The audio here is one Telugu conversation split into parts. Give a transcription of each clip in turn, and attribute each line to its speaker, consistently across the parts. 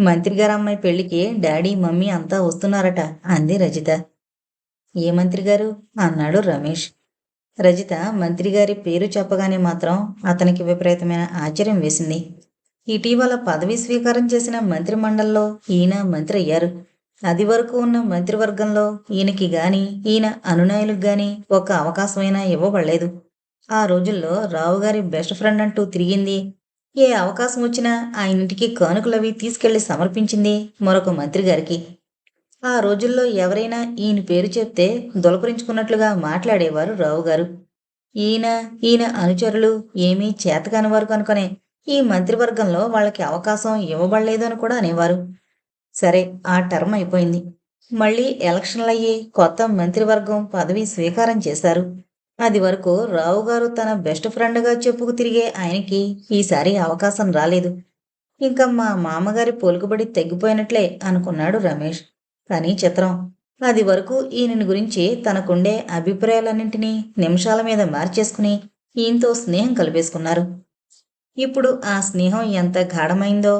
Speaker 1: మంత్రి గారు అమ్మాయి పెళ్ళికి డాడీ మమ్మీ అంతా వస్తున్నారట అంది రజిత. ఏ మంత్రి గారు? అన్నాడు రమేష్. రజిత మంత్రి గారి పేరు చెప్పగానే మాత్రం అతనికి విపరీతమైన ఆశ్చర్యం వేసింది. ఇటీవల పదవి స్వీకారం చేసిన మంత్రి మండలిలో ఈయన మంత్రి అయ్యారు. అది వరకు ఉన్న మంత్రివర్గంలో ఈయనకి గాని ఈయన అనునాయులకు గాని ఒక అవకాశమైనా ఇవ్వబడలేదు. ఆ రోజుల్లో రావు గారి బెస్ట్ ఫ్రెండ్ అంటూ తిరిగింది ఏ అవకాశం వచ్చినా ఆయన ఇంటికి కానుకలవి తీసుకెళ్ళి సమర్పించింది మరొక మంత్రి గారికి. ఆ రోజుల్లో ఎవరైనా ఈయన పేరు చెప్తే దొలపరించుకున్నట్లుగా మాట్లాడేవారు రావు గారు. ఈయన ఈయన అనుచరులు ఏమీ చేతకానివారు కనుకనే ఈ మంత్రివర్గంలో వాళ్ళకి అవకాశం ఇవ్వబడలేదు అని కూడా అనేవారు. సరే ఆ టర్మ్ అయిపోయింది. మళ్ళీ ఎలక్షన్లయ్యి కొత్త మంత్రివర్గం పదవి స్వీకారం చేశారు. అది వరకు రావు గారు తన బెస్ట్ ఫ్రెండ్గా చెప్పుకు తిరిగే ఆయనకి ఈసారి అవకాశం రాలేదు. ఇంకా మా మామగారి పొలుకుబడి తగ్గిపోయినట్లే అనుకున్నాడు రమేష్. కానీ చిత్రం అది వరకు ఈయనని గురించి తనకుండే అభిప్రాయాలన్నింటినీ నిమిషాల మీద మార్చేసుకుని ఈయనతో స్నేహం కలిపేసుకున్నారు. ఇప్పుడు ఆ స్నేహం ఎంత గాఢమైందో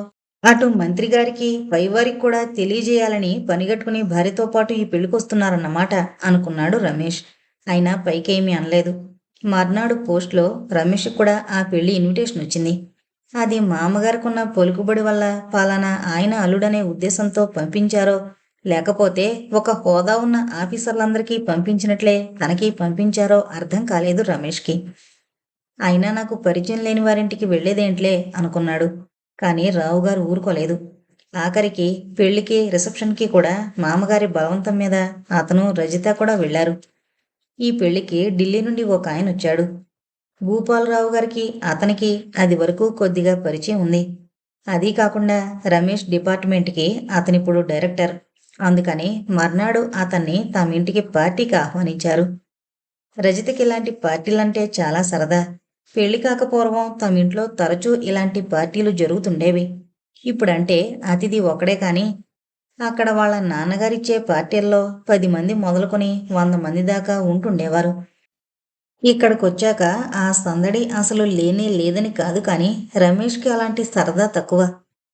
Speaker 1: అటు మంత్రి గారికి పైవారికి కూడా తెలియజేయాలని పనిగట్టుకుని భార్యతో పాటు ఈ పెళ్ళికొస్తున్నారన్నమాట అనుకున్నాడు రమేష్. అయినా పైకేమీ అనలేదు. మర్నాడు పోస్ట్లో రమేష్ కూడా ఆ పెళ్ళి ఇన్విటేషన్ వచ్చింది. అది మామగారికున్న పొలుకుబడి వల్ల పాలనా ఆయన అల్లుడనే ఉద్దేశంతో పంపించారో లేకపోతే ఒక హోదా ఉన్న ఆఫీసర్లందరికీ పంపించినట్లే తనకి పంపించారో అర్థం కాలేదు రమేష్కి. అయినా నాకు పరిచయం లేని వారింటికి వెళ్ళేదేంట్లే అనుకున్నాడు. కానీ రావు గారు ఊరుకోలేదు. ఆఖరికి పెళ్ళికి రిసెప్షన్కి కూడా మామగారి బలవంతం మీద అతను రజిత కూడా వెళ్ళారు ఈ పెళ్ళికి ఢిల్లీ నుండి ఒక ఆయన వచ్చాడు. భూపాలరావు గారికి అతనికి అది వరకు కొద్దిగా పరిచయం ఉంది. అదీ కాకుండా రమేష్ డిపార్ట్మెంట్కి అతనిప్పుడు డైరెక్టర్. అందుకని మర్నాడు అతన్ని తమ ఇంటికి పార్టీకి ఆహ్వానించారు. రజితకి ఇలాంటి పార్టీలంటే చాలా సరదా. పెళ్ళి కాకపూర్వం తమ ఇంట్లో తరచూ ఇలాంటి పార్టీలు జరుగుతుండేవి. ఇప్పుడంటే అతిథి ఒకడే కానీ అక్కడ వాళ్ళ నాన్నగారిచ్చే పార్టీల్లో పది మంది మొదలుకొని వంద మంది దాకా ఉంటుండేవారు. ఇక్కడికొచ్చాక ఆ సందడి అసలు లేనే లేదని కాదు కానీ రమేష్కి అలాంటి సరదా తక్కువ.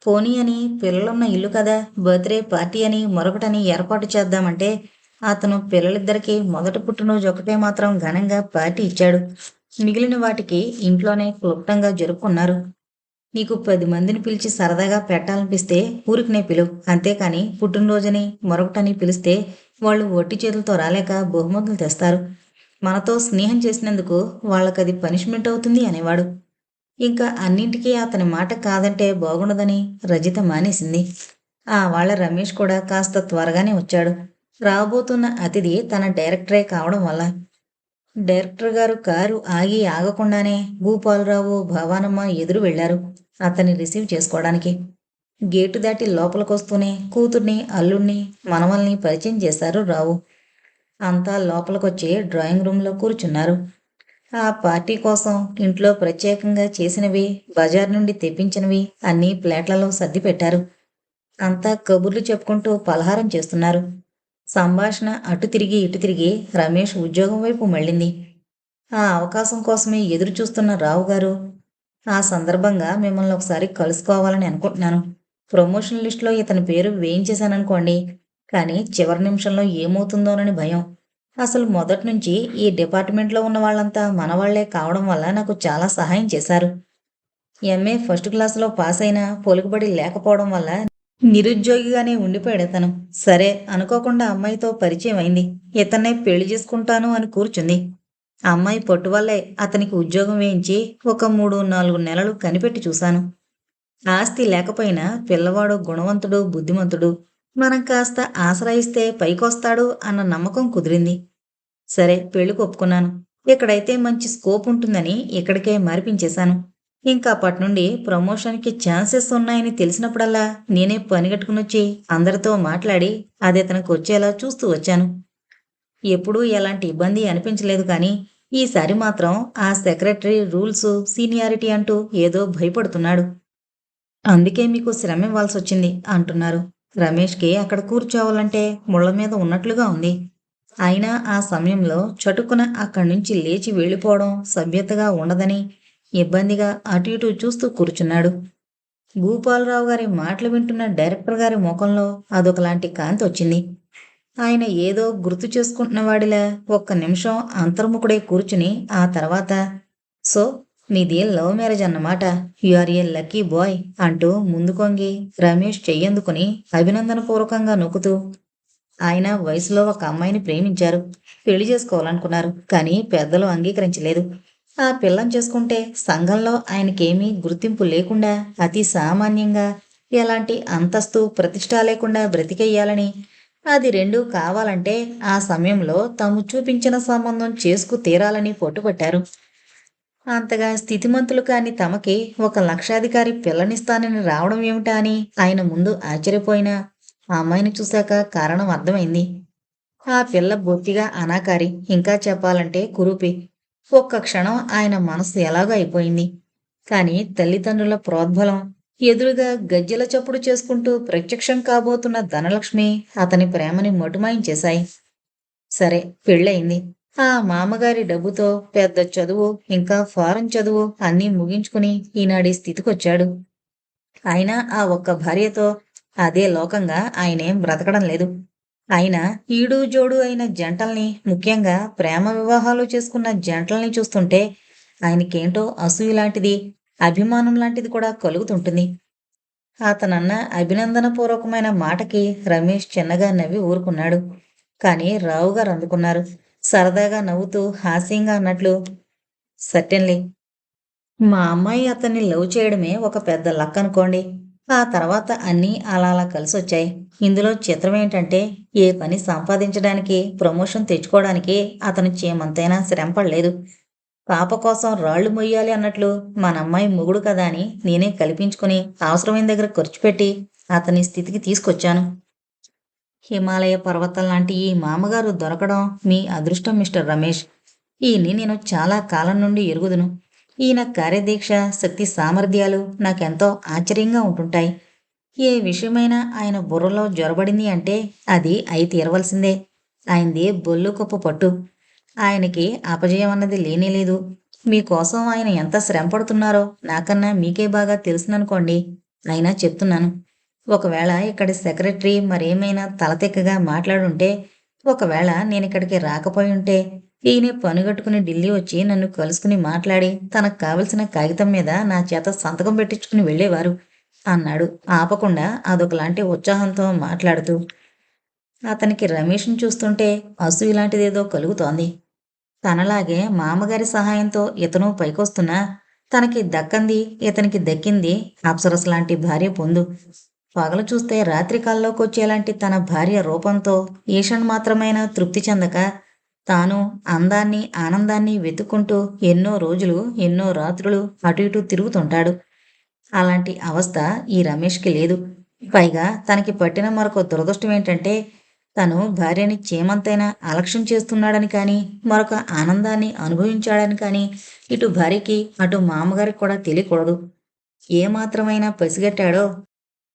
Speaker 1: పోనీ అని పిల్లలున్న ఇల్లు కదా బర్త్డే పార్టీ అని మరొకటని ఏర్పాటు చేద్దామంటే అతను పిల్లలిద్దరికీ మొదటి పుట్టినరోజు ఒకటే మాత్రం ఘనంగా పార్టీ ఇచ్చాడు. మిగిలిన వాటికి ఇంట్లోనే క్లుప్తంగా జరుపుకున్నారు. నీకు పది మందిని పిలిచి సరదాగా పెట్టాలనిపిస్తే ఊరికినే పిలువు. అంతేకాని పుట్టినరోజుని మరొకటని పిలిస్తే వాళ్ళు ఒట్టి చేతులతో రాలేక బహుమతులు తెస్తారు. మనతో స్నేహం చేసినందుకు వాళ్ళకది పనిష్మెంట్ అవుతుంది అనేవాడు. ఇంకా అన్నింటికీ అతని మాట కాదంటే బాగుండదని రజిత మానేసింది. ఆ వాళ్ళ రమేష్ కూడా కాస్త త్వరగానే వచ్చాడు. రాబోతున్న అతిథి తన డైరెక్టరే కావడం వల్ల. డైరెక్టర్ గారు కారు ఆగి ఆగకుండానే భూపాలరావు భవానమ్మ ఎదురు వెళ్ళారు అతన్ని రిసీవ్ చేసుకోవడానికి. గేటు దాటి లోపలికొస్తూనే కూతుర్ని అల్లుణ్ణి మనవల్ని పరిచయం చేశారు రావు. అంతా లోపలికొచ్చి డ్రాయింగ్ రూమ్లో కూర్చున్నారు. ఆ పార్టీ కోసం ఇంట్లో ప్రత్యేకంగా చేసినవి బజార్ నుండి తెప్పించినవి అన్ని ప్లేట్లలో సర్ది పెట్టారు అంతా కబుర్లు చెప్పుకుంటూ పలహారం చేస్తున్నారు. సంభాషణ అటు తిరిగి ఇటు తిరిగి రమేష్ ఉద్యోగం వైపు మళ్ళింది. ఆ అవకాశం కోసమే ఎదురు చూస్తున్న రావు గారు ఆ సందర్భంగా మిమ్మల్ని ఒకసారి కలుసుకోవాలని అనుకుంటున్నాను. ప్రమోషన్ లిస్టులో ఇతని పేరు వేయించేశాననుకోండి. కానీ చివరి నిమిషంలో ఏమవుతుందోనని భయం. అసలు మొదటి నుంచి ఈ డిపార్ట్మెంట్లో ఉన్న వాళ్ళంతా మనవాళ్ళే కావడం వల్ల నాకు చాలా సహాయం చేశారు. ఎంఏ ఫస్ట్ క్లాస్లో పాస్ అయినా పొలుకుబడి లేకపోవడం వల్ల నిరుద్యోగిగానే ఉండిపోయాడు తను సరే అనుకోకుండా అమ్మాయితో పరిచయం అయింది. ఇతన్నే పెళ్ళి చేసుకుంటాను అని కూర్చుంది. అమ్మాయి పొట్టు వల్లే అతనికి ఉద్యోగం వేయించి ఒక మూడు నాలుగు నెలలు కనిపెట్టి చూశాను. ఆస్తి లేకపోయినా పిల్లవాడు గుణవంతుడు బుద్ధిమంతుడు. మనం కాస్త ఆశ్రయిస్తే పైకొస్తాడు అన్న నమ్మకం కుదిరింది. సరే పెళ్ళికి ఒప్పుకున్నాను. ఇక్కడైతే మంచి స్కోప్ ఉంటుందని ఇక్కడికే మార్పించేశాను. ఇంకా అప్పటి నుండి ప్రమోషన్కి ఛాన్సెస్ ఉన్నాయని తెలిసినప్పుడల్లా నేనే పనిగట్టుకునొచ్చి అందరితో మాట్లాడి అది అతనికి వచ్చేలా చూస్తూ వచ్చాను. ఎప్పుడూ ఎలాంటి ఇబ్బంది అనిపించలేదు కానీ ఈసారి మాత్రం ఆ సెక్రటరీ రూల్స్ సీనియారిటీ అంటూ ఏదో భయపడుతున్నాడు. అందుకే మీకు శ్రమ ఇవ్వాల్సి వచ్చింది అంటున్నారు. రమేష్కి అక్కడ కూర్చోవాలంటే ముళ్ళ మీద ఉన్నట్లుగా ఉంది. అయినా ఆ సమయంలో చటుకున అక్కడి నుంచి లేచి వెళ్ళిపోవడం సభ్యతగా ఉండదని ఇబ్బందిగా అటు ఇటు చూస్తూ కూర్చున్నాడు. భూపాలరావు గారి మాటలు వింటున్న డైరెక్టర్ గారి ముఖంలో అదొకలాంటి కాంతి వచ్చింది ఆయన ఏదో గుర్తు చేసుకుంటున్నవాడిలా ఒక్క నిమిషం అంతర్ముఖుడై కూర్చుని ఆ తర్వాత సో మీది లవ్ మ్యారేజ్ అన్నమాట? You are a lucky boy అంటూ ముందుకొంగి రమేష్ చెయ్యందుకుని అభినందనపూర్వకంగా నొక్కుతూ ఆయన వయసులో ఒక అమ్మాయిని ప్రేమించారు. పెళ్ళి చేసుకోవాలనుకున్నారు కానీ పెద్దలు అంగీకరించలేదు. ఆ పిల్లం చేసుకుంటే సంఘంలో ఆయనకేమీ గుర్తింపు లేకుండా అతి సామాన్యంగా ఎలాంటి అంతస్తు ప్రతిష్ట లేకుండా బ్రతికెయ్యాలని అది రెండు కావాలంటే ఆ సమయంలో తాము చూపించిన సంబంధం చేసుకు తీరాలని పట్టుబట్టారు అంతగా స్థితిమంతులు కాని తమకి ఒక లక్షాధికారి పిల్లనిస్తానని రావడం ఏమిటా అని ఆయన ముందు ఆశ్చర్యపోయిన ఆ అమ్మాయిని చూశాక కారణం అర్థమైంది. ఆ పిల్ల బొత్తిగా అనాకారి ఇంకా చెప్పాలంటే కురూపి. ఒక్క క్షణం ఆయన మనసు ఎలాగో అయిపోయింది. కానీ తల్లిదండ్రుల ప్రోద్బలం ఎదురుగా గజ్జెల చప్పుడు చేసుకుంటూ ప్రత్యక్షం కాబోతున్న ధనలక్ష్మి అతని ప్రేమని మటుమాయించేశాయి సరే పెళ్ళయింది. ఆ మామగారి డబ్బుతో పెద్ద చదువు ఇంకా ఫారం చదువు అన్నీ ముగించుకుని ఈనాడి స్థితికొచ్చాడు. అయినా ఆ ఒక్క భార్యతో అదే లోకంగా ఆయనేం బ్రతకడం లేదు. అయినా ఈడు జోడు అయిన జంటల్ని ముఖ్యంగా ప్రేమ వివాహాలు చేసుకున్న జంటల్ని చూస్తుంటే ఆయనకేంటో అసూయ లాంటిది. అభిమానం లాంటిది కూడా కలుగుతుంటుంది. అతనన్న అభినందనపూర్వకమైన మాటకి రమేష్ చిన్నగా నవ్వి ఊరుకున్నాడు. కానీ రావు గారు అందుకున్నారు. సరదాగా నవ్వుతూ హాస్యంగా అన్నట్లు సర్టెన్లీ మా అమ్మాయి అతన్ని లవ్ చేయడమే ఒక పెద్ద లక్ అనుకోండి. ఆ తర్వాత అన్నీ అలా అలా కలిసి వచ్చాయి. ఇందులో చిత్రం ఏంటంటే ఏ పని సంపాదించడానికి ప్రమోషన్ తెచ్చుకోవడానికి అతను చేమంతైనా శ్రమపడలేదు. పాప కోసం రాళ్ళు మొయ్యాలి అన్నట్లు మన అమ్మాయి మొగుడు కదా అని నేనే కల్పించుకుని అవసరమైన దగ్గర ఖర్చు పెట్టి అతని స్థితికి తీసుకొచ్చాను. హిమాలయ పర్వతం లాంటి ఈ మామగారు దొరకడం మీ అదృష్టం మిస్టర్ రమేష్. ఈయన్ని నేను చాలా కాలం నుండి ఎరుగుదును. ఈయన కార్యదీక్ష శక్తి సామర్థ్యాలు నాకెంతో ఆశ్చర్యంగా ఉంటుంటాయి. ఏ విషయమైనా ఆయన బుర్రలో జ్వరబడింది అంటే అది అయి తీరవలసిందే. ఆయనది బొల్లు కుప్ప పట్టు. ఆయనకి అపజయం అన్నది లేనేలేదు మీకోసం ఆయన ఎంత శ్రమ పడుతున్నారో నాకన్నా మీకే బాగా తెలుసుననుకోండి. అయినా చెప్తున్నాను. ఒకవేళ ఇక్కడి సెక్రటరీ మరేమైనా తలతెక్కగా మాట్లాడుంటే ఒకవేళ నేను ఇక్కడికి రాకపోయి ఉంటే ఈయన పనుగట్టుకుని ఢిల్లీ వచ్చి నన్ను కలుసుకుని మాట్లాడి తనకు కావలసిన కాగితం మీద నా చేత సంతకం పెట్టించుకుని వెళ్ళేవారు అన్నాడు. ఆపకుండా అదొకలాంటి ఉత్సాహంతో మాట్లాడుతూ అతనికి రమేష్ని చూస్తుంటే అసూయ లాంటిదేదో కలుగుతోంది. తనలాగే మామగారి సహాయంతో ఇతను పైకొస్తున్నా తనకి దక్కంది ఇతనికి దక్కింది అప్సరస్ లాంటి భార్య పొందు. పగలు చూస్తే రాత్రి వచ్చేలాంటి తన భార్య రూపంతో ఈషన్ మాత్రమైన తృప్తి చెందక తాను అందాన్ని ఆనందాన్ని వెతుక్కుంటూ ఎన్నో రోజులు ఎన్నో రాత్రులు అటు ఇటు తిరుగుతుంటాడు. అలాంటి అవస్థ ఈ రమేష్కి లేదు. పైగా తనకి పట్టిన మరొక దురదృష్టం ఏంటంటే తను భార్యని చేమంతైనా అలక్ష్యం చేస్తున్నాడని కానీ మరొక ఆనందాన్ని అనుభవించాడని కానీ ఇటు భార్యకి అటు మామగారికి కూడా తెలియకూడదు. ఏమాత్రమైనా పసిగట్టాడో?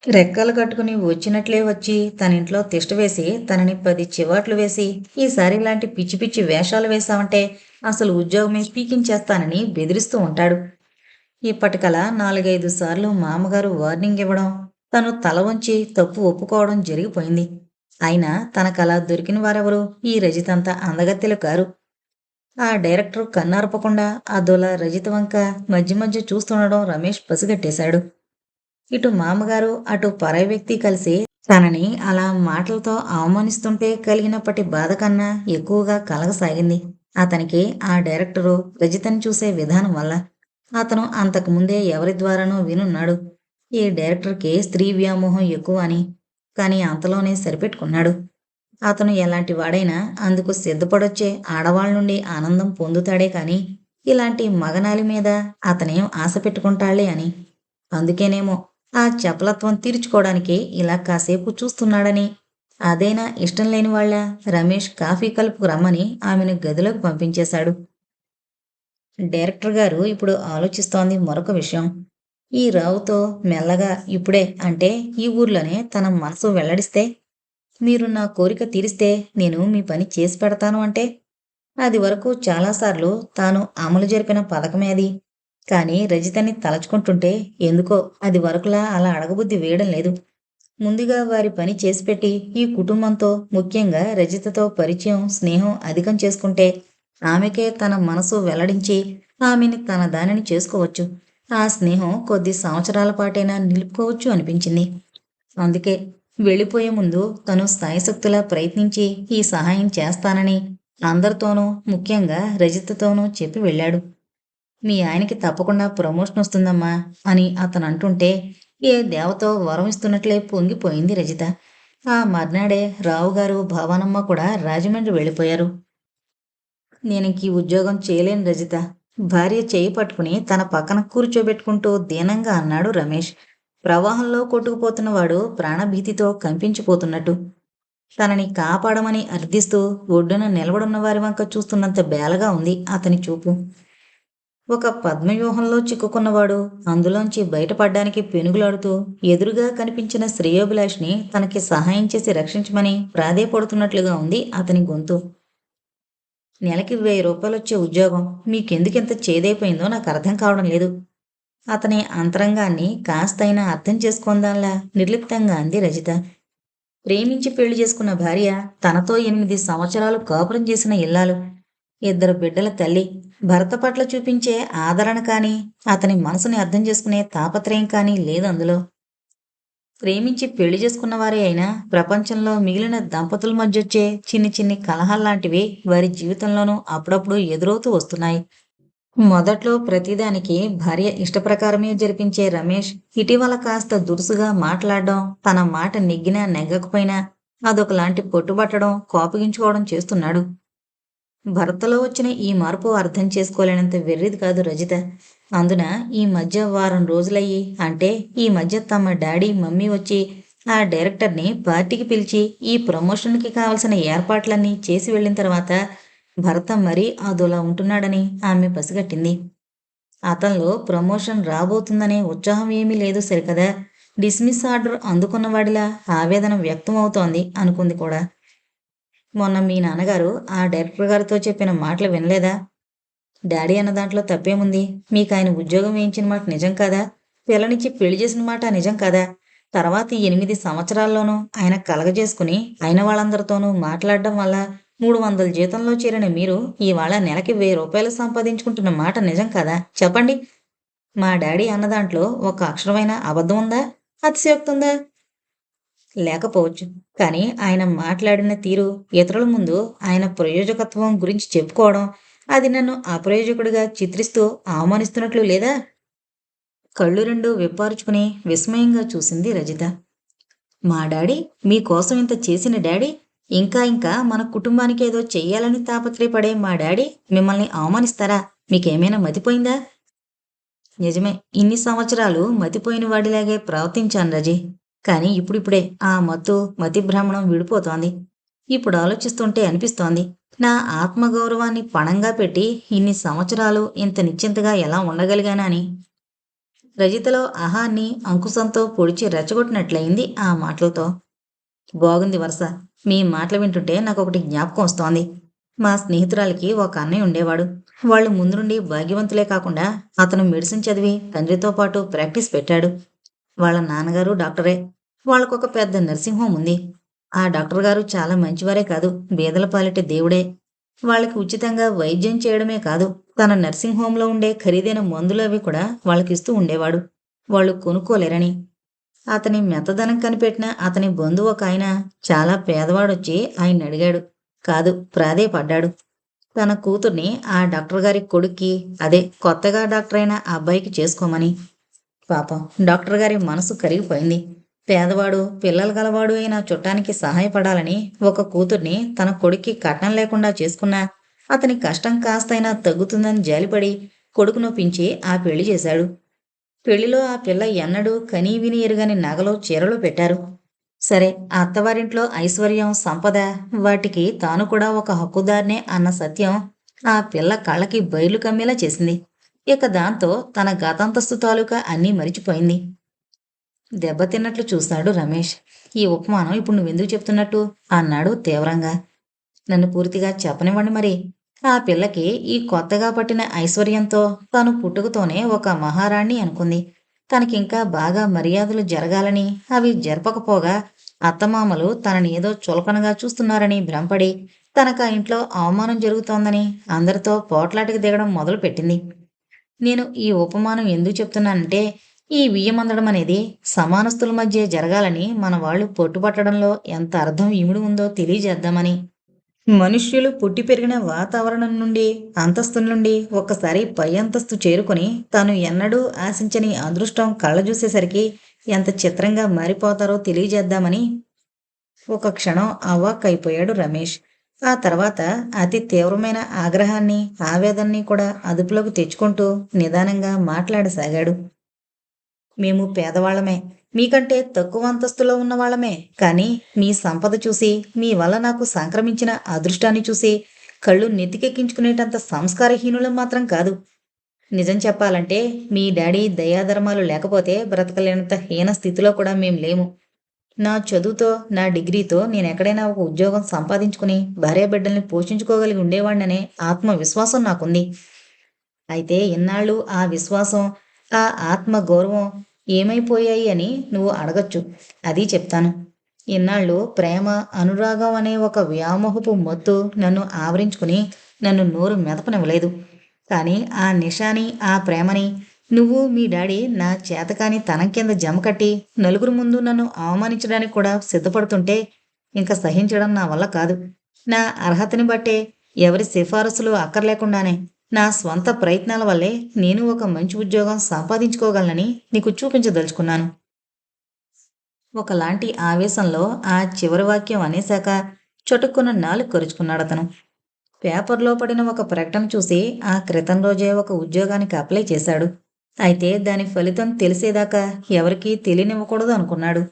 Speaker 1: రెక్కలు కట్టుకుని వచ్చినట్లే వచ్చి తన ఇంట్లో తిష్ట వేసి తనని పది చివాట్లు వేసి ఈసారి ఇలాంటి పిచ్చి పిచ్చి వేషాలు వేశామంటే అసలు ఉద్యోగమే పీకించేస్తానని బెదిరిస్తూ ఉంటాడు. ఇప్పటికలా నాలుగైదు సార్లు మామగారు వార్నింగ్ ఇవ్వడం తను తల వంచి తప్పు ఒప్పుకోవడం జరిగిపోయింది. అయినా తనకలా దొరికిన వారెవరు? ఈ రజితంత అందగత్తెలు కారు. ఆ డైరెక్టర్ కన్నార్పకుండా అదోల రజిత వంక మధ్య మధ్య చూస్తుండడం రమేష్ పసిగట్టేశాడు. ఇటు మామగారు అటు పరాయి వ్యక్తి కలిసి తనని అలా మాటలతో అవమానిస్తుంటే కలిగినప్పటి బాధ కన్నా ఎక్కువగా కలగసాగింది. అతనికి ఆ డైరెక్టరు రజితని చూసే విధానం వల్ల అతను అంతకు ముందే ఎవరి ద్వారానో వినున్నాడు. ఈ డైరెక్టర్కి స్త్రీ వ్యామోహం ఎక్కువ అని కానీ అంతలోనే సరిపెట్టుకున్నాడు. అతను ఎలాంటి వాడైనా అందుకు సిద్ధపడొచ్చే ఆడవాళ్ళ నుండి ఆనందం పొందుతాడే కాని ఇలాంటి మగనాలి మీద అతనేం ఆశ పెట్టుకుంటాళ్ళే అని. అందుకేనేమో ఆ చపలత్వం తీర్చుకోవడానికి ఇలా కాసేపు చూస్తున్నాడని. అదైనా ఇష్టం లేని వాళ్ళ? రమేష్ కాఫీ కలుపుకు రమ్మని ఆమెను గదిలోకి పంపించేశాడు. డైరెక్టర్ గారు ఇప్పుడు ఆలోచిస్తోంది మరొక విషయం. ఈ రావుతో మెల్లగా ఇప్పుడే అంటే ఈ ఊర్లోనే తన మనసు వెల్లడిస్తే మీరు నా కోరిక తీరిస్తే నేను మీ పని చేసి పెడతాను అంటే అది వరకు చాలాసార్లు తాను అమలు జరిపిన పథకమే అది. కానీ రజితని తలచుకుంటుంటే ఎందుకో అది వరకులా అలా అడగబుద్ధి వేయడం లేదు. ముందుగా వారి పని చేసిపెట్టి ఈ కుటుంబంతో ముఖ్యంగా రజితతో పరిచయం స్నేహం అధికం చేసుకుంటే ఆమెకే తన మనసు వెల్లడించి ఆమెని తన దానిని చేసుకోవచ్చు. ఆ స్నేహం కొద్ది సంవత్సరాల పాటైనా నిలుపుకోవచ్చు అనిపించింది. అందుకే వెళ్ళిపోయే ముందు తను స్థాయిశక్తులా ప్రయత్నించి ఈ సహాయం చేస్తానని అందరితోనూ ముఖ్యంగా రజితతోనూ చెప్పి వెళ్ళాడు. మీ ఆయనకి తప్పకుండా ప్రమోషన్ వస్తుందమ్మా అని అతను అంటుంటే ఏ దేవతో వరం ఇస్తున్నట్లే పొంగిపోయింది రజిత. ఆ మర్నాడే రావు గారు భావానమ్మ కూడా రాజమండ్రి వెళ్ళిపోయారు. నేను ఈ ఉద్యోగం చేయలేను రజిత. భార్య చేయి పట్టుకుని తన పక్కన కూర్చోబెట్టుకుంటూ దీనంగా అన్నాడు రమేష్. ప్రవాహంలో కొట్టుకుపోతున్నవాడు ప్రాణభీతితో కంపించిపోతున్నట్టు. తనని కాపాడమని అర్థిస్తూ ఒడ్డున నిలబడున్న వారి వంక చూస్తున్నంత బేలగా ఉంది అతని చూపు. ఒక పద్మవ్యూహంలో చిక్కుకున్నవాడు అందులోంచి బయటపడ్డానికి పెనుగులాడుతూ ఎదురుగా కనిపించిన శ్రేయోభిలాష్ని తనకి సహాయం చేసి రక్షించమని ప్రాధేయపడుతున్నట్లుగా ఉంది అతని గొంతు. నెలకి వెయ్యి రూపాయలు వచ్చే ఉద్యోగం మీకెందుకింత చేదైపోయిందో నాకు అర్థం కావడం లేదు. అతని అంతరంగాన్ని కాస్తైనా అర్థం చేసుకుందాంలా నిర్లిప్తంగా అంది రజిత. ప్రేమించి పెళ్ళి చేసుకున్న భార్య తనతో ఎనిమిది సంవత్సరాలు కాపురం చేసిన ఇల్లాలు. ఇద్దరు బిడ్డల తల్లి. భర్త పట్ల చూపించే ఆదరణ కానీ అతని మనసుని అర్థం చేసుకునే తాపత్రయం కానీ లేదు అందులో ప్రేమించి పెళ్ళి చేసుకున్న వారే అయినా ప్రపంచంలో మిగిలిన దంపతుల మధ్య వచ్చే చిన్ని చిన్ని కలహాల్లాంటివి వారి జీవితంలోనూ అప్పుడప్పుడు ఎదురవుతూ వస్తున్నాయి. మొదట్లో ప్రతిదానికి భార్య ఇష్టప్రకారమే జరిపించే రమేష్ ఇటీవల కాస్త దురుసుగా మాట్లాడడం తన మాట నెగ్గినా నెగ్గకపోయినా అదొకలాంటి పొట్టుబట్టడం కోపగించుకోవడం చేస్తున్నాడు. భర్తలో వచ్చిన ఈ మార్పు అర్థం చేసుకోలేనంత వెర్రిది కాదు రజిత. అందున ఈ మధ్య వారం రోజులయ్యి అంటే ఈ మధ్య తమ డాడీ మమ్మీ వచ్చి ఆ డైరెక్టర్ని పార్టీకి పిలిచి ఈ ప్రమోషన్కి కావలసిన ఏర్పాట్లన్నీ చేసి వెళ్ళిన తర్వాత భర్త మరీ అదోలా ఉంటున్నాడని ఆమె పసిగట్టింది. అతనిలో ప్రమోషన్ రాబోతుందనే ఉత్సాహం ఏమీ లేదు సరికదా. డిస్మిస్ ఆర్డర్ అందుకున్నవాడిలా ఆవేదన వ్యక్తం అవుతోంది అనుకుంది కూడా. మొన్న మీ నాన్నగారు ఆ డైరెక్టర్ గారితో చెప్పిన మాటలు వినలేదా? డాడీ అన్న దాంట్లో తప్పేముంది? మీకు ఆయన ఉద్యోగం వేయించిన మాట నిజం కాదా? పిల్లనిచ్చి పెళ్ళి చేసిన మాట నిజం కాదా? తర్వాత ఎనిమిది సంవత్సరాల్లోనూ ఆయన కలగజేసుకుని అయిన వాళ్ళందరితోనూ మాట్లాడడం వల్ల మూడు వందల జీతంలో చేరిన మీరు ఇవాళ నెలకి వెయ్యి రూపాయలు సంపాదించుకుంటున్న మాట నిజం కదా? చెప్పండి. మా డాడీ అన్న దాంట్లో ఒక అక్షరమైన అబద్ధం ఉందా? అతిశయోక్తి ఉందా? లేకపోవచ్చు. కానీ ఆయన మాట్లాడిన తీరు ఇతరుల ముందు ఆయన ప్రయోజకత్వం గురించి చెప్పుకోవడం అది నన్ను అప్రయోజకుడిగా చిత్రిస్తూ అవమానిస్తున్నట్లు లేదా? కళ్ళు రెండు విప్పార్చుకుని విస్మయంగా చూసింది రజిత. మా డాడీ మీకోసం ఇంత చేసిన డాడీ ఇంకా ఇంకా మన కుటుంబానికి ఏదో చెయ్యాలని తాపత్రయపడే మా డాడీ మిమ్మల్ని అవమానిస్తారా? మీకేమైనా మతిపోయిందా? నిజమే ఇన్ని సంవత్సరాలు మతిపోయిన వాడిలాగే ప్రవర్తించాను రజీ. కానీ ఇప్పుడిప్పుడే ఆ మత్తు మతి భ్రమణం విడిపోతోంది. ఇప్పుడు ఆలోచిస్తుంటే అనిపిస్తోంది నా ఆత్మగౌరవాన్ని పణంగా పెట్టి ఇన్ని సంవత్సరాలు ఇంత నిశ్చింతగా ఎలా ఉండగలిగానని. రజితలో అహాన్ని అంకుశంతో పొడిచి రెచ్చగొట్టినట్లయింది ఆ మాటలతో. బాగుంది వరుస మీ మాటలు వింటుంటే నాకు ఒకటి జ్ఞాపకం వస్తోంది. మా స్నేహితురాలకి ఒక అన్నయ్య ఉండేవాడు. వాళ్ళు ముందు నుండి భాగ్యవంతులే కాకుండా అతను మెడిసిన్ చదివి తండ్రితో పాటు ప్రాక్టీస్ పెట్టాడు. వాళ్ళ నాన్నగారు డాక్టరే. వాళ్ళకొక పెద్ద నర్సింగ్ హోమ్ ఉంది. ఆ డాక్టర్ గారు చాలా మంచివారే కాదు. బీదల పాలిటి దేవుడే. వాళ్ళకి ఉచితంగా వైద్యం చేయడమే కాదు. తన నర్సింగ్ హోంలో ఉండే ఖరీదైన మందులు అవి కూడా వాళ్ళకిస్తూ ఉండేవాడు. వాళ్ళు కొనుక్కోలేరని. అతని మెత్తదనం కనిపెట్టిన అతని బంధువు ఒక ఆయన చాలా పేదవాడొచ్చి ఆయన అడిగాడు. కాదు ప్రాధేయపడ్డాడు తన కూతుర్ని ఆ డాక్టర్ గారి కొడుక్కి అదే కొత్తగా డాక్టర్ అయిన ఆ అబ్బాయికి చేసుకోమని. పాపం డాక్టర్ గారి మనసు కరిగిపోయింది. పేదవాడు పిల్లలు గలవాడు అయిన చుట్టానికి సహాయపడాలని ఒక కూతుర్ని తన కొడుక్కి కట్నం లేకుండా చేసుకున్నా అతని కష్టం కాస్తైనా తగ్గుతుందని జాలిపడి కొడుకు నొప్పించి ఆ పెళ్ళి చేశాడు. పెళ్ళిలో ఆ పిల్ల ఎన్నడూ కనీ విని ఎరుగని నగలో చీరలు పెట్టారు. సరే ఆ అత్తవారింట్లో ఐశ్వర్యం సంపద వాటికి తాను కూడా ఒక హక్కుదారినే అన్న సత్యం ఆ పిల్ల కళ్ళకి బయలు కమ్మేలా చేసింది. ఇక దాంతో తన గతంతస్తు తాలూకా అన్నీ మరిచిపోయింది. దెబ్బతిన్నట్లు చూశాడు రమేష్. ఈ ఉపమానం ఇప్పుడు నువ్వెందుకు చెప్తున్నట్టు? అన్నాడు తీవ్రంగా. నన్ను పూర్తిగా చెప్పనివ్వండి మరి. ఆ పిల్లకి ఈ కొత్తగా పట్టిన ఐశ్వర్యంతో తను పుట్టుకతోనే ఒక మహారాణి అనుకుంది. తనకింకా బాగా మర్యాదలు జరగాలని అవి జరపకపోగా అత్తమామలు తనని ఏదో చులకనగా చూస్తున్నారని భ్రమపడి తనకు ఆ ఇంట్లో అవమానం జరుగుతోందని అందరితో పోట్లాటికి దిగడం మొదలుపెట్టింది. నేను ఈ ఉపమానం ఎందుకు చెప్తున్నానంటే ఈ బియ్యమందడం అనేది సమానస్తుల మధ్య జరగాలని మన వాళ్ళు పట్టుబట్టడంలో ఎంత అర్థం ఇమిడి ఉందో తెలియజేద్దామని. మనుష్యులు పుట్టి పెరిగిన వాతావరణం నుండి అంతస్తు నుండి ఒక్కసారి పై అంతస్తు చేరుకొని తాను ఎన్నడూ ఆశించని అదృష్టం కళ్ళ చూసేసరికి ఎంత చిత్రంగా మారిపోతారో తెలియజేద్దామని ఒక క్షణం అవాక్ అయిపోయాడు రమేష్. ఆ తర్వాత అతి తీవ్రమైన ఆగ్రహాన్ని ఆవేదనని కూడా అదుపులోకి తెచ్చుకుంటూ నిదానంగా మాట్లాడసాగాడు. మేము పేదవాళ్ళమే. మీకంటే తక్కువ అంతస్తులో ఉన్నవాళ్ళమే కానీ మీ సంపద చూసి మీ వల్ల నాకు సంక్రమించిన అదృష్టాన్ని చూసి కళ్ళు నెత్తికెక్కించుకునేటంత సంస్కారహీనులం మాత్రం కాదు. నిజం చెప్పాలంటే మీ డాడీ దయాధర్మాలు లేకపోతే బ్రతకలేనంత హీన స్థితిలో కూడా మేము లేము. నా చదువుతో నా డిగ్రీతో నేను ఎక్కడైనా ఒక ఉద్యోగం సంపాదించుకుని భార్య బిడ్డల్ని పోషించుకోగలిగి ఉండేవాడిననే ఆత్మవిశ్వాసం నాకుంది. అయితే ఇన్నాళ్ళు ఆ విశ్వాసం ఆ ఆత్మ గౌరవం ఏమైపోయాయి అని నువ్వు అడగచ్చు. అది చెప్తాను. ఇన్నాళ్ళు ప్రేమ అనురాగం అనే ఒక వ్యామోహపు మొత్తు నన్ను ఆవరించుకుని నన్ను నోరు మెదపనివ్వలేదు. కానీ ఆ నిషాని ఆ ప్రేమని నువ్వు మీ డాడీ నా చేతకాని తన కింద జమ కట్టి నలుగురు ముందు నన్ను అవమానించడానికి కూడా సిద్ధపడుతుంటే ఇంకా సహించడం నా వల్ల కాదు. నా అర్హతని బట్టే ఎవరి సిఫారసులు అక్కర్లేకుండానే నా స్వంత ప్రయత్నాల వల్లే నేను ఒక మంచి ఉద్యోగం సంపాదించుకోగలనని నీకు చూపించదలుచుకున్నాను. ఒకలాంటి ఆవేశంలో ఆ చివరి వాక్యం అనేశాక చటుక్కున నాలుగు కరుచుకున్నాడు అతను. పేపర్లో పడిన ఒక ప్రకటన చూసి ఆ క్రితం రోజే ఒక ఉద్యోగానికి అప్లై చేశాడు. అయితే దాని ఫలితం తెలిసేదాకా ఎవరికీ తెలియనివ్వకూడదు అనుకున్నాడు.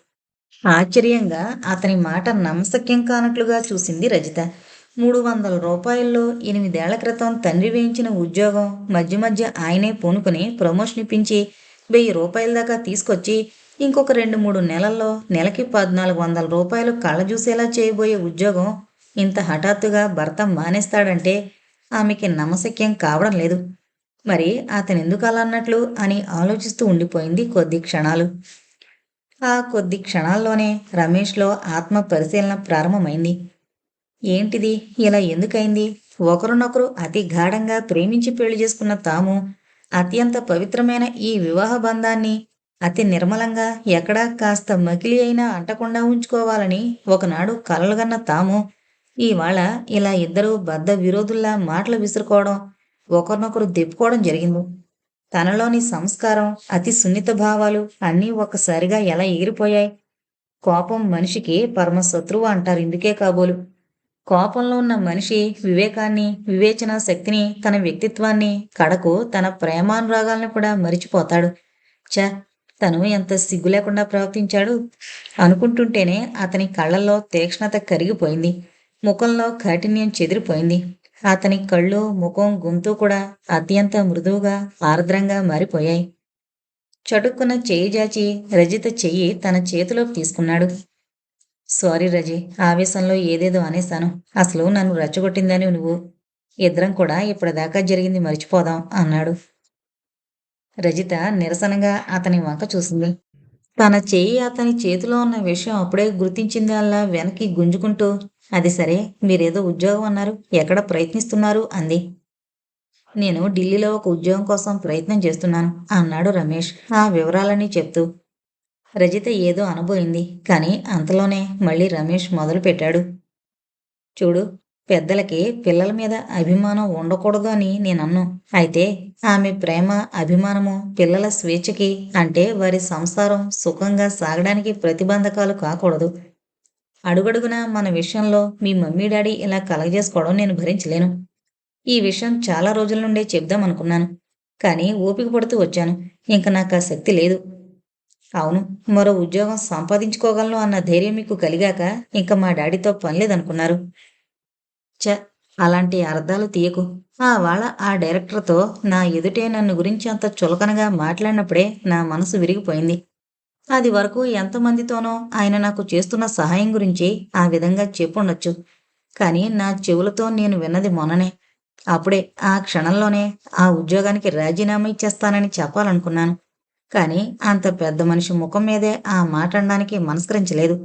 Speaker 1: ఆశ్చర్యంగా అతని మాట నమ్మశక్యం కానట్లుగా చూసింది రజిత. మూడు వందల రూపాయల్లో ఎనిమిదేళ్ళ క్రితం తండ్రి వేయించిన ఉద్యోగం మధ్య మధ్య ఆయనే పూనుకుని ప్రమోషన్ ఇప్పించి వెయ్యి రూపాయల దాకా తీసుకొచ్చి ఇంకొక రెండు మూడు నెలల్లో నెలకి పద్నాలుగు వందల రూపాయలు కళ్ళ చూసేలా చేయబోయే ఉద్యోగం ఇంత హఠాత్తుగా భర్త మానేస్తాడంటే ఆమెకి నమ్మశక్యం కావడం లేదు. మరి అతను ఎందుకు అలా అన్నట్లు అని ఆలోచిస్తూ ఉండిపోయింది కొద్ది క్షణాలు. ఆ కొద్ది క్షణాల్లోనే రమేష్లో ఆత్మ పరిశీలన ప్రారంభమైంది. ఏంటిది? ఇలా ఎందుకైంది? ఒకరినొకరు అతి గాఢంగా ప్రేమించి పెళ్ళి చేసుకున్న తాము అత్యంత పవిత్రమైన ఈ వివాహ బంధాన్ని అతి నిర్మలంగా ఎక్కడా కాస్త మకిలి అయినా అంటకుండా ఉంచుకోవాలని ఒకనాడు కలలుగన్న తాము ఇవాళ ఇలా ఇద్దరు బద్ద విరోధుల్లా మాటలు విసురుకోవడం ఒకరినొకరు దెప్పుకోవడం జరిగింది. తనలోని సంస్కారం అతి సున్నిత భావాలు అన్నీ ఒక్కసారిగా ఎలా ఎగిరిపోయాయి? కోపం మనిషికి పరమశత్రువు అంటారు ఇందుకే కాబోలు. కోపంలో ఉన్న మనిషి వివేకాన్ని వివేచన శక్తిని తన వ్యక్తిత్వాన్ని కడకు తన ప్రేమానురాగాలను కూడా మరిచిపోతాడు. చ తను ఎంత సిగ్గు లేకుండా ప్రవర్తించాడు? అనుకుంటుంటేనే అతని కళ్ళల్లో తీక్ష్ణత కరిగిపోయింది. ముఖంలో కాఠిన్యం చెదిరిపోయింది. అతని కళ్ళు ముఖం గొంతు కూడా అత్యంత మృదువుగా ఆర్ద్రంగా మారిపోయాయి. చటుక్కున చేయి జాచి రజిత చెయ్యి తన చేతిలోకి తీసుకున్నాడు. సారీ రజి ఆవేశంలో ఏదేదో అనేశాను. అసలు నన్ను రెచ్చగొట్టిందని నువ్వు. ఇద్దరం కూడా ఇప్పటిదాకా జరిగింది మర్చిపోదాం అన్నాడు. రజిత నిరసనగా అతని వంక చూసింది. తన చెయ్యి అతని చేతిలో ఉన్న విషయం అప్పుడే గుర్తించింది అలా వెనక్కి గుంజుకుంటూ అది సరే మీరేదో ఉద్యోగం అన్నారు. ఎక్కడ ప్రయత్నిస్తున్నారు? అంది. నేను ఢిల్లీలో ఒక ఉద్యోగం కోసం ప్రయత్నం చేస్తున్నాను అన్నాడు రమేష్ ఆ వివరాలన్నీ చెప్తూ. రజిత ఏదో అనబోయింది కానీ అంతలోనే మళ్ళీ రమేష్ మొదలు పెట్టాడు చూడు పెద్దలకి పిల్లల మీద అభిమానం ఉండకూడదు అని నేనన్ను. అయితే ఆమె ప్రేమ అభిమానము పిల్లల స్వేచ్ఛకి అంటే వారి సంసారం సుఖంగా సాగడానికి ప్రతిబంధకాలు కాకూడదు. అడుగడుగున మన విషయంలో మీ మమ్మీ డాడీ ఇలా కలగజేసుకోవడం నేను భరించలేను. ఈ విషయం చాలా రోజుల నుండే చెప్దాం అనుకున్నాను. కానీ ఓపిక పడుతూ వచ్చాను. ఇంక నాకు ఆ శక్తి లేదు. అవును మరో ఉద్యోగం సంపాదించుకోగలను అన్న ధైర్యం మీకు కలిగాక ఇంకా మా డాడీతో పనిలేదనుకున్నారు చ అలాంటి అర్థాలు తీయకు. ఆ వాళ్ళ ఆ డైరెక్టర్తో నా ఎదుటే నన్ను గురించి అంత చులకనగా మాట్లాడినప్పుడే నా మనసు విరిగిపోయింది. అది వరకు ఎంతమందితోనో ఆయన నాకు చేస్తున్న సహాయం గురించి ఆ విధంగా చెప్పుండొచ్చు. కానీ నా చెవులతో నేను విన్నది మొన్ననే. అప్పుడే ఆ క్షణంలోనే ఆ ఉద్యోగానికి రాజీనామా ఇచ్చేస్తానని చెప్పాలనుకున్నాను. కానీ అంత పెద్ద మనిషి ముఖం మీదే ఆ మాట అనడానికి మనస్కరించలేదు.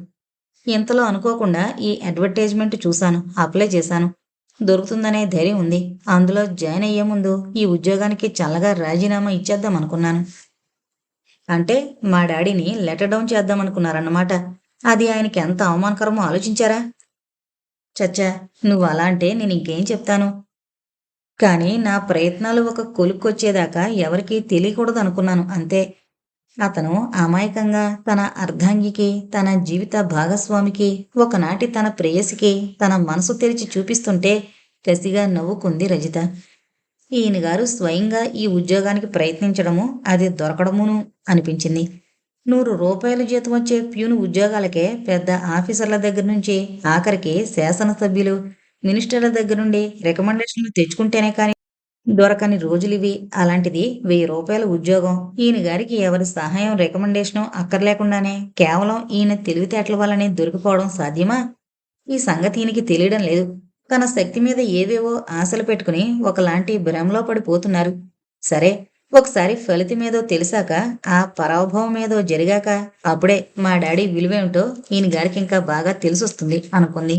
Speaker 1: ఇంతలో అనుకోకుండా ఈ అడ్వర్టైజ్మెంట్ చూశాను అప్లై చేశాను. దొరుకుతుందనే ధైర్యం ఉంది. అందులో జాయిన్ అయ్యే ముందు ఈ ఉద్యోగానికి చల్లగా రాజీనామా ఇచ్చేద్దాం అనుకున్నాను అంటే మా డాడీని లెటర్ డౌన్ చేద్దాం అనుకున్నారన్నమాట. అది ఆయనకి ఎంత అవమానకరమో ఆలోచించారా? చచ్చా నువ్వు అలా అంటే నేను ఇంకేం చెప్తాను? కానీ నా ప్రయత్నాలు ఒక కొలుక్కొచ్చేదాకా ఎవరికీ తెలియకూడదు అనుకున్నాను అంతే. అతను అమాయకంగా తన అర్ధాంగికి తన జీవిత భాగస్వామికి ఒకనాటి తన ప్రేయసికి తన మనసు తెరిచి చూపిస్తుంటే కసిగా నవ్వుకుంది రజిత. ఈయన గారు స్వయంగా ఈ ఉద్యోగానికి ప్రయత్నించడము అది దొరకడమును అనిపించింది. నూరు రూపాయల జీతం వచ్చే ప్యూను ఉద్యోగాలకే పెద్ద ఆఫీసర్ల దగ్గర నుంచి ఆఖరికి శాసనసభ్యులు మినిస్టర్ల దగ్గర నుండి రికమెండేషన్లు తెచ్చుకుంటేనే కానీ దొరకని రోజులివి. అలాంటిది వెయ్యి రూపాయల ఉద్యోగం. ఈయన గారికి ఎవరి సహాయం రికమెండేషను అక్కర్లేకుండానే కేవలం ఈయన తెలివితేటల వల్లనే దొరికిపోవడం సాధ్యమా? ఈ సంగతి ఈయనకి తెలియడం లేదు. తన శక్తి మీద ఏవేవో ఆశలు పెట్టుకుని ఒకలాంటి భ్రమలో పడిపోతున్నారు. సరే ఒకసారి ఫలితం ఏదో తెలిసాక ఆ పరాభవం ఏదో జరిగాక అప్పుడే మా డాడీ విలువేమిటో ఈయన గారికి ఇంకా బాగా తెలిసొస్తుంది అనుకుంది.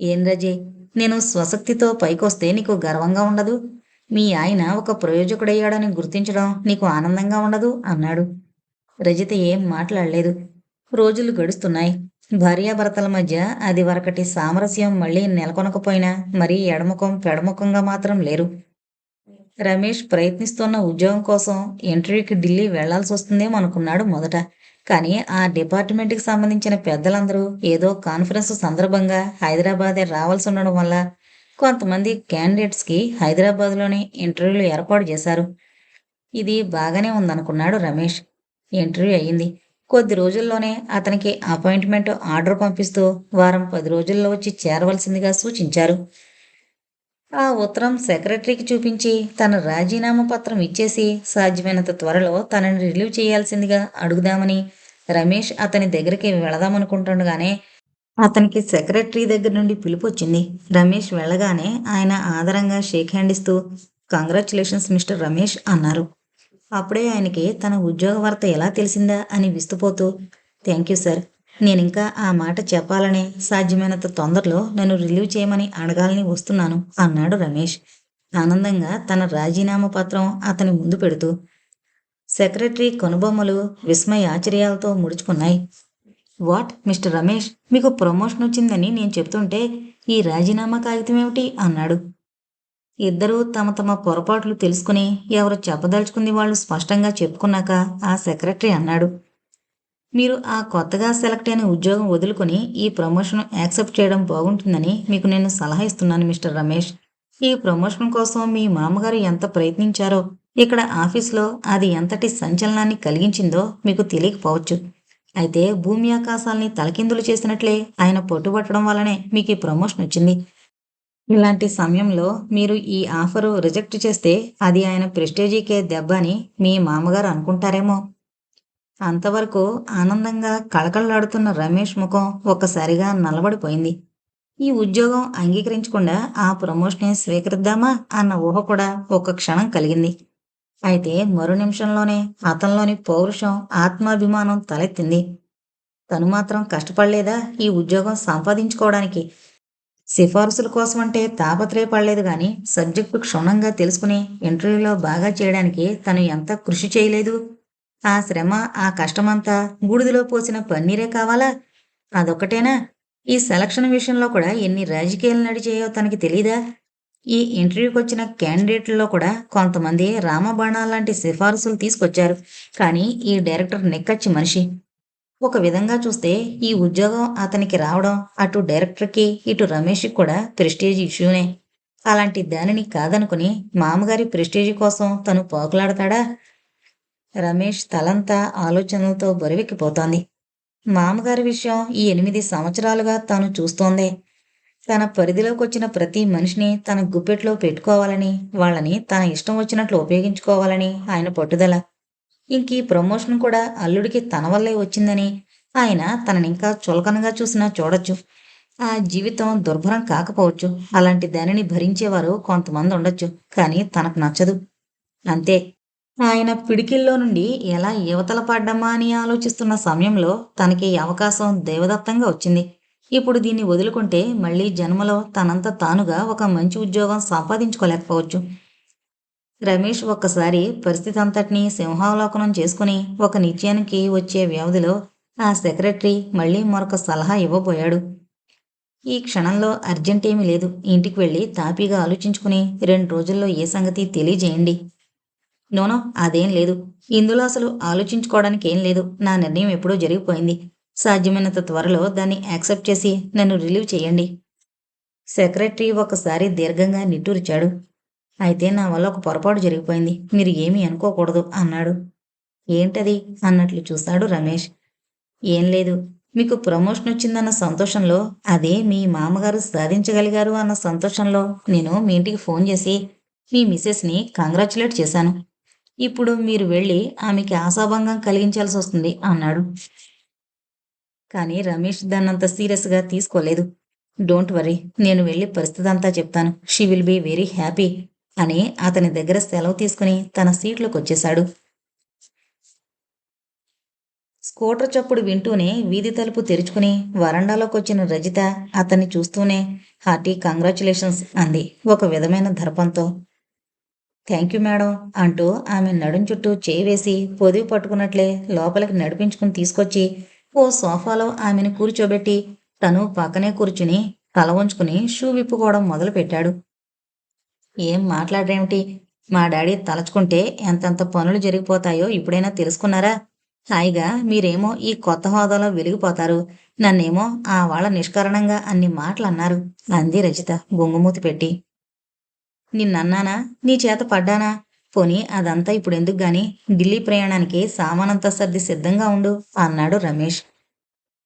Speaker 1: ఏం రజే నేను స్వశక్తితో పైకొస్తే నీకు గర్వంగా ఉండదు. మీ ఆయన ఒక ప్రయోజకుడయ్యాడని గుర్తించడం నీకు ఆనందంగా ఉండదు అన్నాడు. రజిత ఏం మాట్లాడలేదు. రోజులు గడుస్తున్నాయి. భార్యాభర్తల మధ్య అది వరకటి సామరస్యం మళ్ళీ నెలకొనకపోయినా మరీ ఎడముఖం పెడముఖంగా మాత్రం లేరు. రమేష్ ప్రయత్నిస్తున్న ఉద్యోగం కోసం ఇంటర్వ్యూకి ఢిల్లీ వెళ్ళాల్సి వస్తుందేమో అనుకున్నాడు మొదట. కానీ ఆ డిపార్ట్మెంట్కి సంబంధించిన పెద్దలందరూ ఏదో కాన్ఫరెన్స్ సందర్భంగా హైదరాబాదే రావాల్సి ఉండడం వల్ల కొంతమంది క్యాండిడేట్స్కి హైదరాబాద్లోనే ఇంటర్వ్యూలు ఏర్పాటు చేశారు. ఇది బాగానే ఉందనుకున్నాడు రమేష్. ఇంటర్వ్యూ అయ్యింది. కొద్ది రోజుల్లోనే అతనికి అపాయింట్మెంట్ ఆర్డర్ పంపిస్తూ వారం పది రోజుల్లో వచ్చి చేరవలసిందిగా సూచించారు. ఆ ఉత్తరం సెక్రటరీకి చూపించి తన రాజీనామా పత్రం ఇచ్చేసి సాధ్యమైనంత త్వరలో తనని రిలీవ్ చేయాల్సిందిగా అడుగుదామని రమేష్ అతని దగ్గరికి వెళదామనుకుంటుండగానే అతనికి సెక్రటరీ దగ్గర నుండి పిలుపు వచ్చింది. రమేష్ వెళ్ళగానే ఆయన ఆదరంగా షేక్ హ్యాండ్ ఇస్తూ కంగ్రాచులేషన్స్ మిస్టర్ రమేష్ అన్నారు. అప్పుడే ఆయనకి తన ఉద్యోగ వార్త ఎలా తెలిసిందా అని విస్తుపోతూ థ్యాంక్ యూ సార్ నేను ఇంకా ఆ మాట చెప్పాలనే సాధ్యమైనంత తొందరలో నన్ను రిలీవ్ చేయమని అడగాలని వస్తున్నాను అన్నాడు రమేష్. ఆనందంగా తన రాజీనామా పత్రం అతని ముందు పెడుతూ సెక్రటరీ కనుబొమ్మలు విస్మయ ఆశ్చర్యాలతో ముడుచుకున్నాయి. What mister Ramesh? మీకు ప్రమోషన్ వచ్చిందని నేను చెప్తుంటే ఈ రాజీనామా కాగితం ఏమిటి అన్నాడు. ఇద్దరూ తమ తమ పొరపాట్లు తెలుసుకుని ఎవరు చెప్పదలుచుకుంది వాళ్ళు స్పష్టంగా చెప్పుకున్నాక ఆ సెక్రటరీ అన్నాడు మీరు ఆ కొత్తగా సెలెక్ట్ అయిన ఉద్యోగం వదులుకొని ఈ ప్రమోషన్ యాక్సెప్ట్ చేయడం బాగుంటుందని మీకు నేను సలహా ఇస్తున్నాను మిస్టర్ రమేష్. ఈ ప్రమోషన్ కోసం మీ మామగారు ఎంత ప్రయత్నించారో ఇక్కడ ఆఫీస్లో అది ఎంతటి సంచలనాన్ని కలిగించిందో మీకు తెలియకపోవచ్చు. అయితే భూమి ఆకాశాల్ని తలకిందులు చేసినట్లే ఆయన పట్టుబట్టడం వల్లనే మీకు ఈ ప్రమోషన్ వచ్చింది. ఇలాంటి సమయంలో మీరు ఈ ఆఫరు రిజెక్ట్ చేస్తే అది ఆయన ప్రెస్టేజీకే దెబ్బ అని మీ మామగారు అనుకుంటారేమో. అంతవరకు ఆనందంగా కళకళలాడుతున్న రమేష్ ముఖం ఒక్కసారిగా నలబడిపోయింది ఈ ఉద్యోగం అంగీకరించకుండా ఆ ప్రమోషన్ని స్వీకరిద్దామా అన్న ఊహ కూడా ఒక క్షణం కలిగింది. అయితే మరో నిమిషంలోనే అతనిలోని పౌరుషం ఆత్మాభిమానం తలెత్తింది. తను మాత్రం కష్టపడలేదా ఈ ఉద్యోగం సంపాదించుకోవడానికి? సిఫార్సుల కోసం అంటే తాపత్రయపడలేదు కానీ సబ్జెక్టు క్షుణ్ణంగా తెలుసుకుని ఇంటర్వ్యూలో బాగా చేయడానికి తను ఎంత కృషి చేయలేదు? ఆ శ్రమ ఆ కష్టమంతా బూడిదలో పోసిన పన్నీరే కావాలా? అదొక్కటేనా? ఈ సెలక్షన్ విషయంలో కూడా ఎన్ని రాజకీయాలు నడిచాయో తనకి తెలీదా? ఈ ఇంటర్వ్యూకి వచ్చిన క్యాండిడేట్లలో కూడా కొంతమంది రామబాణాల లాంటి సిఫార్సులు తీసుకొచ్చారు. కానీ ఈ డైరెక్టర్ నిక్కచ్చి మనిషి. ఒక విధంగా చూస్తే ఈ ఉద్యోగం అతనికి రావడం అటు డైరెక్టర్కి ఇటు రమేష్కి కూడా ప్రెస్టేజ్ ఇష్యూనే. అలాంటి దానిని కాదనుకుని మామగారి ప్రెస్టేజ్ కోసం తను పోకలాడతాడా? రమేష్ తలంతా ఆలోచనలతో బరువెక్కిపోతోంది. మామగారి విషయం ఈ ఎనిమిది సంవత్సరాలుగా తాను చూస్తోందే. తన పరిధిలోకి వచ్చిన ప్రతి మనిషిని తన గుప్పెట్లో పెట్టుకోవాలని వాళ్ళని తన ఇష్టం వచ్చినట్లు ఉపయోగించుకోవాలని ఆయన పట్టుదల. ఇంక ఈ ప్రమోషన్ కూడా అల్లుడికి తన వల్లే వచ్చిందని ఆయన తననింకా చులకనగా చూసినా చూడొచ్చు. ఆ జీవితం దుర్భరం కాకపోవచ్చు. అలాంటి దానిని భరించేవారు కొంతమంది ఉండొచ్చు కానీ తనకు నచ్చదు. అంతే. ఆయన పిడికిల్లో నుండి ఎలా యువతల పడ్డమా అని ఆలోచిస్తున్న సమయంలో తనకి అవకాశం దేవదత్తంగా వచ్చింది. ఇప్పుడు దీన్ని వదులుకుంటే మళ్ళీ జన్మలో తనంత తానుగా ఒక మంచి ఉద్యోగం సంపాదించుకోలేకపోవచ్చు. రమేష్ ఒక్కసారి పరిస్థితి అంతటినీ సింహావలోకనం చేసుకుని ఒక నిత్యానికి వచ్చే వ్యవధిలో ఆ సెక్రటరీ మళ్ళీ మరొక సలహా ఇవ్వబోయాడు. ఈ క్షణంలో అర్జెంట్ ఏమీ లేదు. ఇంటికి వెళ్ళి తాపీగా ఆలోచించుకుని రెండు రోజుల్లో ఏ సంగతి తెలియజేయండి. నోనో అదేం లేదు. ఇందులో అసలు ఆలోచించుకోవడానికి ఏం లేదు. నా నిర్ణయం ఎప్పుడో జరిగిపోయింది. సాధ్యమైనంత త్వరలో దాన్ని యాక్సెప్ట్ చేసి నన్ను రిలీవ్ చేయండి. సెక్రటరీ ఒకసారి దీర్ఘంగా నిట్టూరిచాడు. అయితే నా వల్ల ఒక పొరపాటు జరిగిపోయింది. మీరు ఏమీ అనుకోకూడదు అన్నాడు. ఏంటది? అన్నట్లు చూశాడు రమేష్. ఏం లేదు. మీకు ప్రమోషన్ వచ్చిందన్న సంతోషంలో అదే మీ మామగారు సాధించగలిగారు అన్న సంతోషంలో నేను మీ ఇంటికి ఫోన్ చేసి మీ మిస్సెస్ని కంగ్రాచులేట్ చేశాను. ఇప్పుడు మీరు వెళ్ళి ఆమెకి ఆశాభంగం కలిగించాల్సి వస్తుంది అన్నాడు. కానీ రమేష్ దాన్నంత సీరియస్గా తీసుకోలేదు. డోంట్ వరీ నేను వెళ్ళి పరిస్థితి అంతా చెప్తాను. She will be very happy. అని అతని దగ్గర సెలవు తీసుకుని తన సీట్లోకి వచ్చేశాడు. స్కూటర్ చప్పుడు వింటూనే వీధి తలుపు తెరుచుకుని వరండాలోకి వచ్చిన రజిత అతన్ని చూస్తూనే హార్టీ కంగ్రాచులేషన్స్ అంది ఒక విధమైన దర్పంతో. థ్యాంక్ యూ మేడం అంటూ ఆమె నడుం చుట్టూ చేయి వేసి పొదివి పట్టుకున్నట్లే లోపలికి నడిపించుకుని తీసుకొచ్చి ఓ సోఫాలో ఆమెను కూర్చోబెట్టి తను పక్కనే కూర్చుని తల వంచుకుని షూ విప్పుకోవడం మొదలుపెట్టాడు. ఏం మాట్లాడరేమిటి? మా డాడీ తలచుకుంటే ఎంతెంత పనులు జరిగిపోతాయో ఇప్పుడైనా తెలుసుకున్నారా? హాయిగా మీరేమో ఈ కొత్త హోదాలో వెలిగిపోతారు. నన్నేమో ఆ వాళ్ళ నిష్కరణంగా అన్ని మాటలు అన్నారు అంది రజిత గొంగుమూతి పెట్టి. నిన్నన్నానా? నీ చేత పడ్డానా? పోనీ అదంతా ఇప్పుడు ఎందుకు గాని? ఢిల్లీ ప్రయాణానికి సామానంతా సర్ది సిద్ధంగా ఉండు అన్నాడు రమేష్.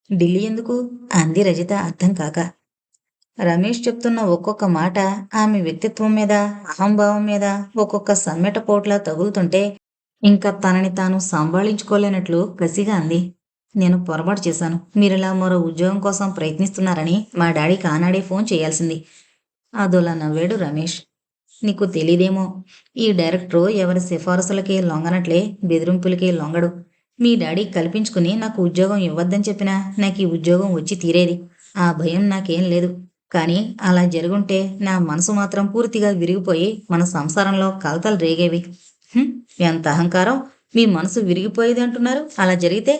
Speaker 1: ఢిల్లీ ఎందుకు? అంది రజిత అర్థం కాక. రమేష్ చెప్తున్న ఒక్కొక్క మాట ఆమె వ్యక్తిత్వం మీద అహంభావం మీద ఒక్కొక్క సమ్మెట పోట్లా తగులుతుంటే ఇంకా తనని తాను సంభాళించుకోలేనట్లు కసిగా అంది. నేను పొరపాటు చేశాను. మీరిలా మరో ఉద్యోగం కోసం ప్రయత్నిస్తున్నారని మా డాడీకి ఆనాడే ఫోన్ చేయాల్సింది. అదోలా నవ్వాడు రమేష్. నీకు తెలీదేమో. ఈ డైరెక్టరు ఎవరి సిఫారసులకి లొంగనట్లే బెదిరింపులకి లొంగడు. మీ డాడీ కల్పించుకుని నాకు ఉద్యోగం ఇవ్వద్దని చెప్పినా నాకు ఈ ఉద్యోగం వచ్చి తీరేది. ఆ భయం నాకేం లేదు. కానీ అలా జరుగుంటే నా మనసు మాత్రం పూర్తిగా విరిగిపోయి మన సంసారంలో కలతలు రేగేవి. ఎంత అహంకారం. మీ మనసు విరిగిపోయేది అంటున్నారు. అలా జరిగితే?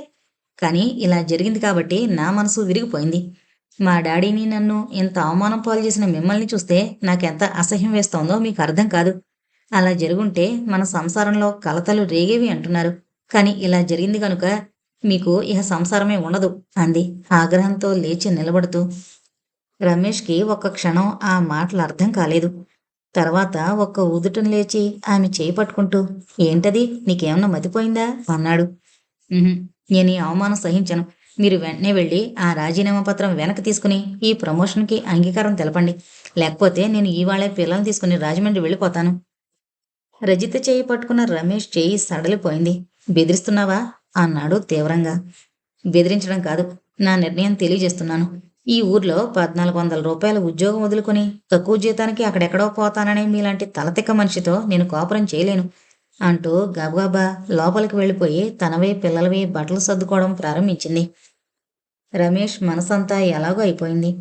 Speaker 1: కానీ ఇలా జరిగింది కాబట్టి నా మనసు విరిగిపోయింది. మా డాడీని నన్ను ఇంత అవమానం పాలు చేసిన మిమ్మల్ని చూస్తే నాకెంత అసహ్యం వేస్తోందో మీకు అర్థం కాదు. అలా జరుగుంటే మన సంసారంలో కలతలు రేగేవి అంటున్నారు. కానీ ఇలా జరిగింది కనుక మీకు ఇహ సంసారమే ఉండదు అంది. ఆగ్రహంతో లేచి నిలబడుతూ రమేష్కి ఒక్క క్షణం ఆ మాటలు అర్థం కాలేదు. తర్వాత ఒక్క ఊదుటం లేచి ఆమె చేయి పట్టుకుంటూ ఏంటది? నీకేమన్నా మతిపోయిందా? అన్నాడు. నేను ఈ అవమానం సహించను. మీరు వెంటనే వెళ్ళి ఆ రాజీనామా పత్రం వెనక్కి తీసుకుని ఈ ప్రమోషన్కి అంగీకారం తెలపండి. లేకపోతే నేను ఇవాళే పిల్లల్ని తీసుకుని రాజమండ్రి వెళ్ళిపోతాను. రజిత చేయి పట్టుకున్న రమేష్ చేయి సడలిపోయింది. బెదిరిస్తున్నావా? అన్నాడు తీవ్రంగా. బెదిరించడం కాదు. నా నిర్ణయం తెలియజేస్తున్నాను. ఈ ఊర్లో పద్నాలుగు వందల రూపాయల ఉద్యోగం వదులుకుని తక్కువ జీతానికి అక్కడెక్కడో పోతానని మీలాంటి తలతిక్క మనిషితో నేను కోపరం చేయలేను అంటూ గబగబా లోపలికి వెళ్ళిపోయి తనవే పిల్లలవి బట్టలు సర్దుకోవడం ప్రారంభించింది. రమేష్ మనసంతా ఎలాగో అయిపోయింది.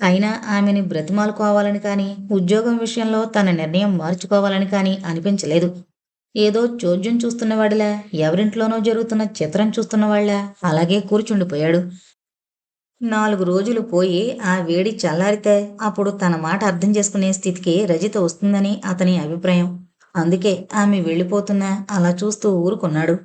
Speaker 1: అయినా ఆమెని బ్రతిమాలుకోవాలని కానీ ఉద్యోగం విషయంలో తన నిర్ణయం మార్చుకోవాలని కానీ అనిపించలేదు. ఏదో చోద్యం చూస్తున్నవాడిలా ఎవరింట్లోనో జరుగుతున్న చిత్రం చూస్తున్నవాళ్ళ అలాగే కూర్చుండిపోయాడు. నాలుగు రోజులు పోయి ఆ వేడి చల్లారితే అప్పుడు తన మాట అర్థం చేసుకునే స్థితికి రజిత వస్తుందని అతని అభిప్రాయం. అందుకే ఆమె వెళ్ళిపోతున్నా అలా చూస్తూ ఊరుకున్నాడు.